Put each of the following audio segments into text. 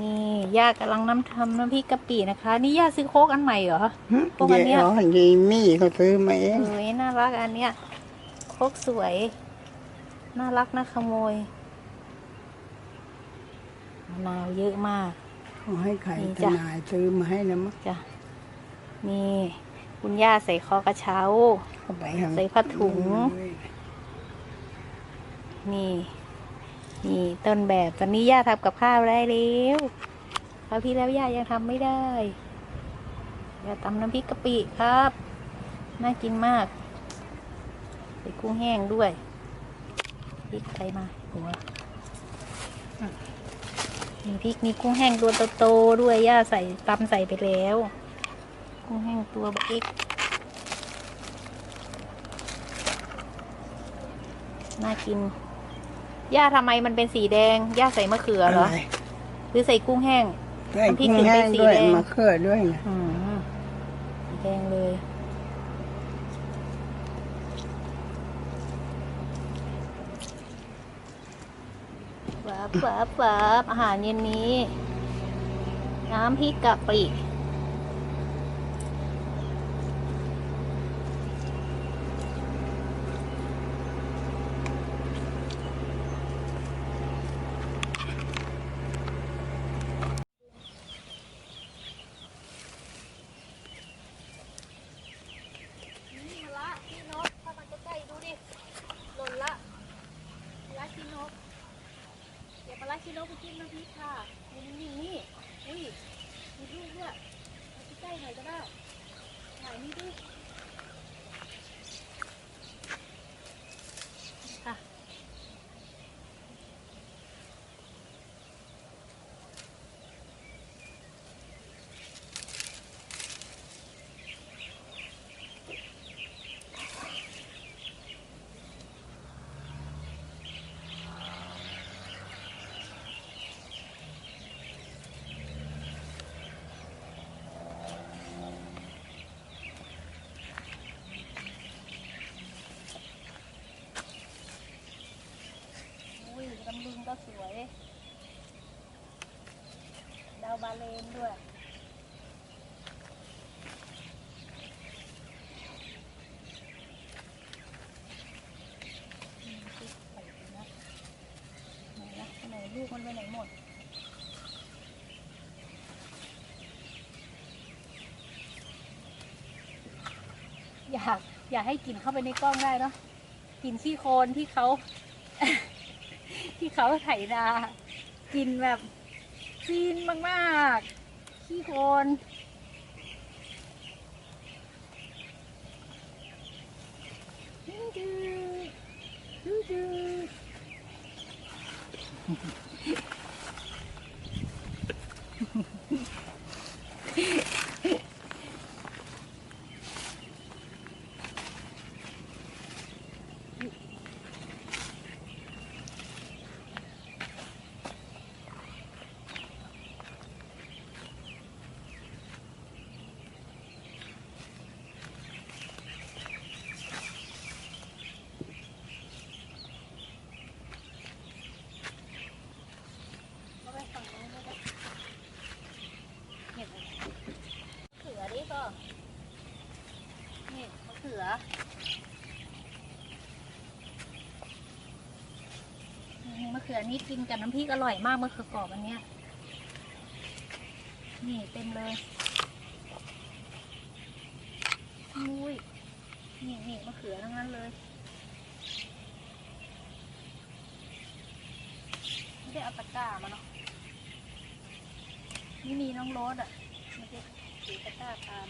นี่ย่ากำลังน้ำทำน้ำพริกกะปินะคะ นี่ย่าซื้อโคกอันใหม่เหรอหึพวกอันเนี้ยเดี๋ยวยีมี่เขาซื้อมาเองเอ้ยน่ารักอันเนี้ยโคกสวย น่ารักน่าขโมยมะนาวเยอะมากเขาให้ใครนี่ทจ้ะนายซื้อมาให้นะมั้งจ้ะนี่คุณย่าใส่คอกระเช้าเอาไปทำใส่ผ้าถุง นี่ นี่ต้นแบบตอนนี้ย่าทำกับข้าวได้แล้วคราวที่แล้วย่ายังทำไม่ได้ย่าตำน้ำพริกกะปิครับ น่ากินมากใส่กุ้งแห้งด้วยพริกใส่มาหัวมีพริกมีกุ้งแห้งตัวโตๆด้วยย่าใส่ตำใส่ไปแล้ว กุ้งแห้งตัวบักเอกน่ากิน ย่าทำไมมันเป็นสีแดง ย่าใส่มะเขือเหรออะไรหรือใส่กุ้งแห้ง ใส่น้ำพริกกุ้งถึงแห้เป็นงสีด้วยแดงมะเขือด้วยนะอืมสีแดงเลยฝาบฝาบฝาบอาหารเย็นนี้ น้ำพริกกะปิ นี่มาละพี่นกเข้ามาใกล้ๆดูดิ หล่นละมาละพี่นก อย่ามาละพี่นกไปกินน้ำพริกค่ะนี่นี่นี่อุ้ยมีลูกด้วยใกล้ๆหน่อยก็ได้ถ่ายนี่ดิค่ะ อุ้ยลำลึงก็สวย ดาว บาเลนด้วยไปนะไหนะไหนลูกมันไปไหนหมด อยากอยากให้กลิ่นเข้าไปในกล้องได้เนาะกลิ่นขี้โคลนที่เขา ที่เขาไถนากินแบบ ซีนมากๆขี้โคลนดื้อดื้อเอาไปฝั่งนู้นก็ได้เก็บไว้มะเขือดิก็นี่มะเขือ ลือนี่กินกับน้ำพริกอร่อยมากมะเขือกรอบอันเนี้ย นี่เต็มเลยอุ้ยนี่นี่มะเขือทั้งนั้นเลยไม่ได้เอาตะกร้ามาเนาะนี่มีน้องโรสอะไม่ได้ถือตะกร้าตาม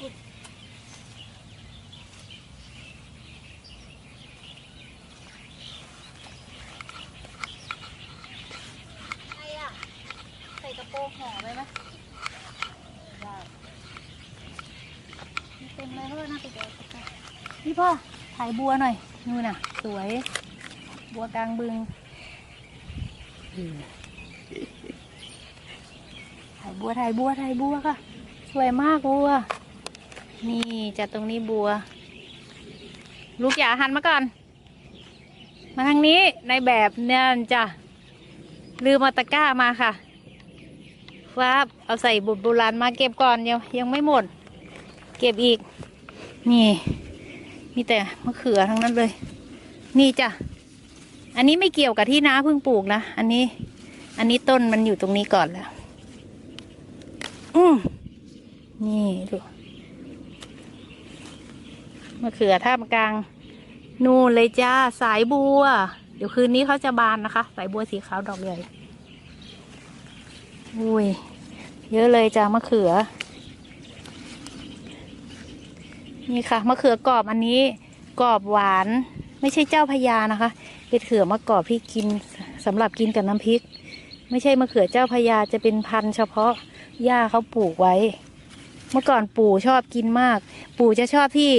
ใครอะ ใส่กระโปรง ห่อไปไหมได้มีเต็มเลยเพื่อนน่าไปเจอนี่พ่อถ่ายบัวหน่อยนู่นน่ะ สวย บัวกลางบึงถ่ายบัวถ่ายบัวถ่ายบัวค่ะ สวยมากบัว นี่จะตรงนี้บัว ลูกอย่าหันมาก่อน มาทางนี้ในแบบเนี่ยจ้ะลืมเอาตะก้ามาค่ะ ฟ้าบเอาใส่บุตรโบราณมาเก็บก่อนยังยังไม่หมด เก็บอีก นี่ มีแต่มะเขือทั้งนั้นเลย นี่จ้ะ อันนี้ไม่เกี่ยวกับที่น้าเพิ่งปลูกนะ อันนี้ อันนี้ต้นมันอยู่ตรงนี้ก่อนแล้ว อืมนี่ดูมะเขือท่ามกลาง นู่นเลยจ้า สายบัว เดี๋ยวคืนนี้เขาจะบานนะคะ สายบัวสีขาวดอกใหญ่อุ้ย เยอะเลยจ้ามะเขือ นี่ค่ะมะเขือกรอบอันนี้กรอบหวาน ไม่ใช่เจ้าพญานะคะ เป็นเขือมะกรอบที่กินสำหรับกินกับน้ำพริก ไม่ใช่มะเขือเจ้าพญาจะเป็นพันธุ์เฉพาะย่าเขาปลูกไว้ เมื่อก่อนปู่ชอบกินมาก ปู่จะชอบที่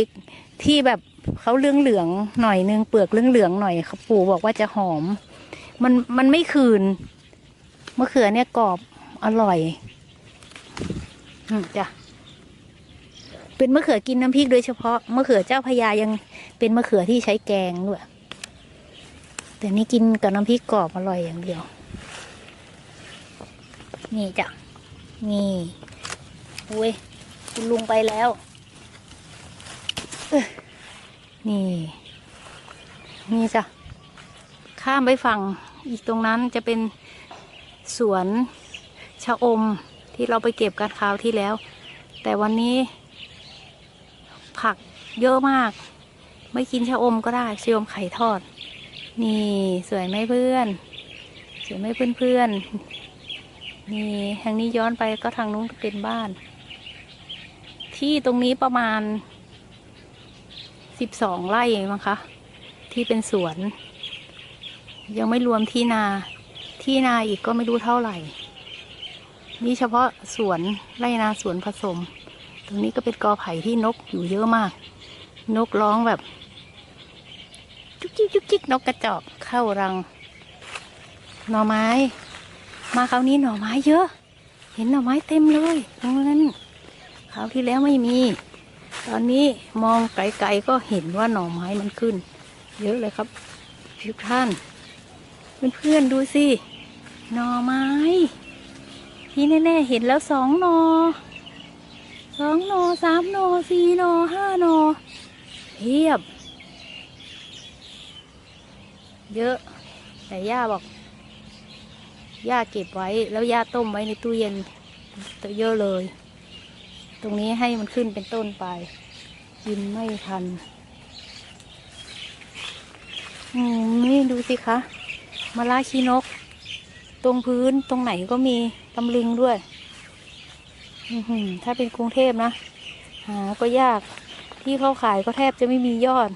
ที่แบบเขาเลืองเหลืองหน่อยนึงเปลือกเลืองเหลืองหน่อยปู่บอกว่าจะหอม มันมันไม่คืนมะเขือเนี่ยกรอบอร่อย จ้ะเป็นมะเขือกินน้ำพริกโดยเฉพาะมะเขือเจ้าพญายังเป็นมะเขือที่ใช้แกงด้วยแต่นี่กินกับน้ำพริกกรอบอร่อยอย่างเดียว นี่จ้ะนี่อุ้ยคุณลุงไปแล้วนี่ นี่จ้ะ ข้ามไปฝั่งอีกตรงนั้นจะเป็นสวนชะอม ที่เราไปเก็บกันคราวที่แล้ว แต่วันนี้ ผักเยอะมาก ไม่กินชะอมก็ได้ชะอมไข่ทอด นี่สวยไหมเพื่อน สวยไหมเพื่อนเพื่อนๆนี่ทางนี้ย้อนไปก็ทางนู้นเป็นบ้าน ที่ตรงนี้ประมาณสิบสองไร่มั้งคะ ที่เป็นสวน ยังไม่รวมที่นาที่นาอีกก็ไม่รู้เท่าไหร่ นี่เฉพาะสวนไร่นาสวนผสม ตรงนี้ก็เป็นกอไผ่ที่นกอยู่เยอะมาก นกร้องแบบ จุกจิกจุกจิกนกกระจอกเข้ารัง หน่อไม้ มาคราวนี้หน่อไม้เยอะ เห็นหน่อไม้เต็มเลยตรงนั้นคราวที่แล้วไม่มี ตอนนี้มองไกลๆก็เห็นว่าหน่อไม้มันขึ้น เยอะเลยครับทุกท่านเพื่อนๆดูสิหน่อไม้ ที่แน่ๆเห็นแล้วสองนอสองนอสามนอสี่นอห้านอเพียบ เยอะ แต่ย่าบอกย่าเก็บไว้แล้วย่าต้มไว้ในตู้เย็นเยอะเลย ตรงนี้ให้มันขึ้นเป็นต้นไป กินไม่ทันอืมนี่ดูสิคะมาลาชีนก ตรงพื้นตรงไหนก็มีตำลึงด้วยถ้าเป็นกรุงเทพนะ หาก็ยากที่เขาขายก็แทบจะไม่มียอด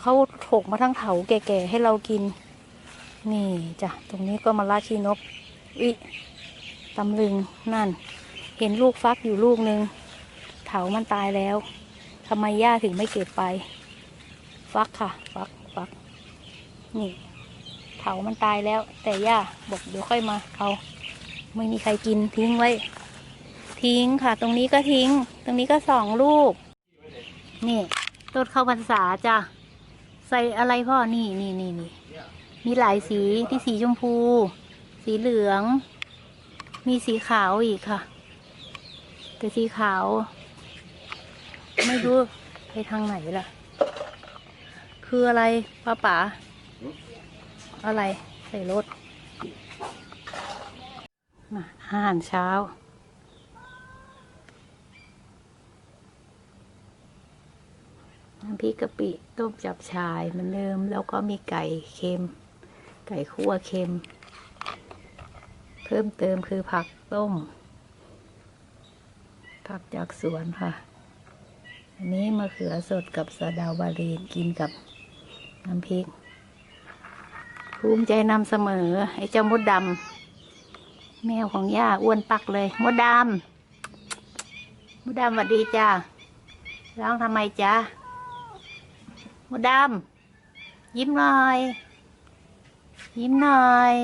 เขาถกมาทั้งเถาแก่ๆให้เรากิน นี่จ้ะ ตรงนี้ก็มาลาชีนกวิตำลึงนั่น เห็นลูกฟักอยู่ลูกหนึ่งเถามันตายแล้วทำไมย่าถึงไม่เก็บไป ฟักค่ะ ฟักฟักนี่ เถามันตายแล้ว แต่ย่าบอกเดี๋ยวค่อยมาเอาไม่มีใครกินทิ้งไว้ ทิ้งค่ะ ตรงนี้ก็ทิ้ง ตรงนี้ก็สองลูก นี่ต้นข้าวพรรษาจ้ะใส่อะไรพ่อนี่นี่นี่นี่มีหลายสีที่สีชมพู สีเหลือง มีสีขาวอีกค่ะ แต่สีขาว ไม่รู้ไปทางไหนล่ะ คืออะไรป้าป๋า อะไรใส่รถอาหารเช้า น้ำพริกกะปิต้มจับชายเหมือนเดิม แล้วก็มีไก่เค็ม ไก่คั่วเค็ม เพิ่มเติมคือผักต้ม ผักจากสวนค่ะ อันนี้มะเขือสดกับสะดาวบาลีนกินกับน้ำพริก ภูมิใจนำเสมอ ไอ้เจ้ามดดำแมวของย่าอ้วนปักเลย มดดำมดดำสวัสดีจ้าร้องทำไมจ้ามดดำยิ้มหน่อย ยิ้มหน่อย